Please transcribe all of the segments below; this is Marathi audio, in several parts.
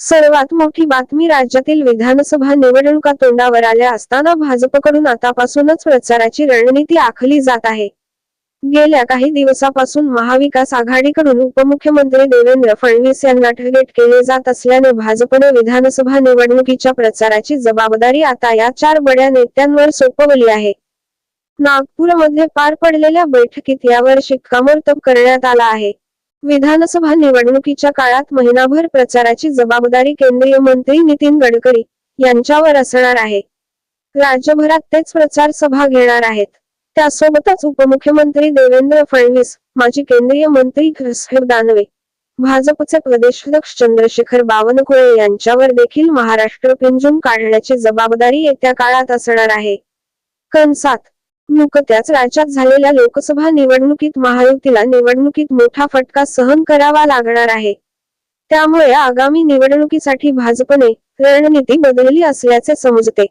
सर्वात मोठी बातमी राज्यातील विधानसभा निवडणुका तोंडावर आल्या असताना भाजपकडून आतापासूनच प्रचाराची रणनीती आखली जात आहे. गेल्या काही दिवसापासून महाविकास आघाडीकडून उपमुख्यमंत्री देवेंद्र फडणवीस यांना टार्गेट केले जात असल्याने भाजपने विधानसभा निवडणुकीच्या प्रचाराची जबाबदारी आता या चार बड्या नेत्यांवर सोपवली आहे. नागपूरमध्ये पार पडलेल्या बैठकीत यावर शिक्कामोर्तब करण्यात आला आहे. विधानसभा निवडणुकीच्या काळात महिनाभर प्रचाराची जबाबदारी केंद्रीय मंत्री नितीन गडकरी यांच्यावर असणार आहे. राज्यभरात तेच प्रचार सभा घेणार आहेत. त्यासोबतच उपमुख्यमंत्री देवेंद्र फडणवीस माजी केंद्रीय मंत्री साहेब दानवे भाजपचे प्रदेशाध्यक्ष चंद्रशेखर बावनकुळे यांच्यावर देखील महाराष्ट्र पिंजून काढण्याची जबाबदारी येत्या काळात असणार आहे. कंसात नुकत्याच राज्यात झालेल्या लोकसभा निवडणुकीत महायुतीला निवडणुकीत मोठा फटका सहन करावा लागणार आहे. त्यामुळे आगामी निवडणुकीसाठी भाजपने रणनीती बदलली असल्याचे समजते.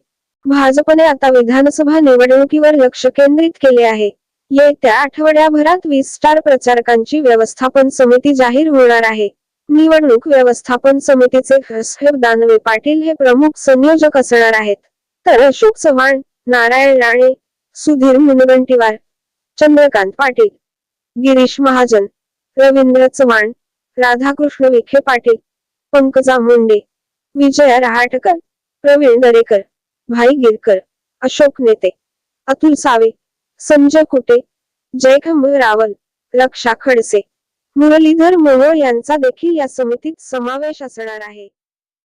भाजपने आता विधानसभा निवडणुकीवर लक्ष केंद्रित केले आहे. येत्या आठवड्याभरात वीस स्टार प्रचारकांची व्यवस्थापन समिती जाहीर होणार आहे. निवडणूक व्यवस्थापन समितीचे दानवे पाटील हे प्रमुख संयोजक असणार आहेत. तर अशोक चव्हाण नारायण राणे सुधीर मुनगंटीवार चंद्रकांत पाटील गिरीश महाजन रवींद्र चव्हाण राधाकृष्ण विखे पाटील पंकजा मुंडे विजया रहाटकर प्रवीण दरेकर भाई गिरकर अशोक नेते अतुल सावे संजय कुटे जयखंभ रावल रक्षा खडसे मुरलीधर मोहोळ यांचा देखील या समितीत समावेश असणार आहे.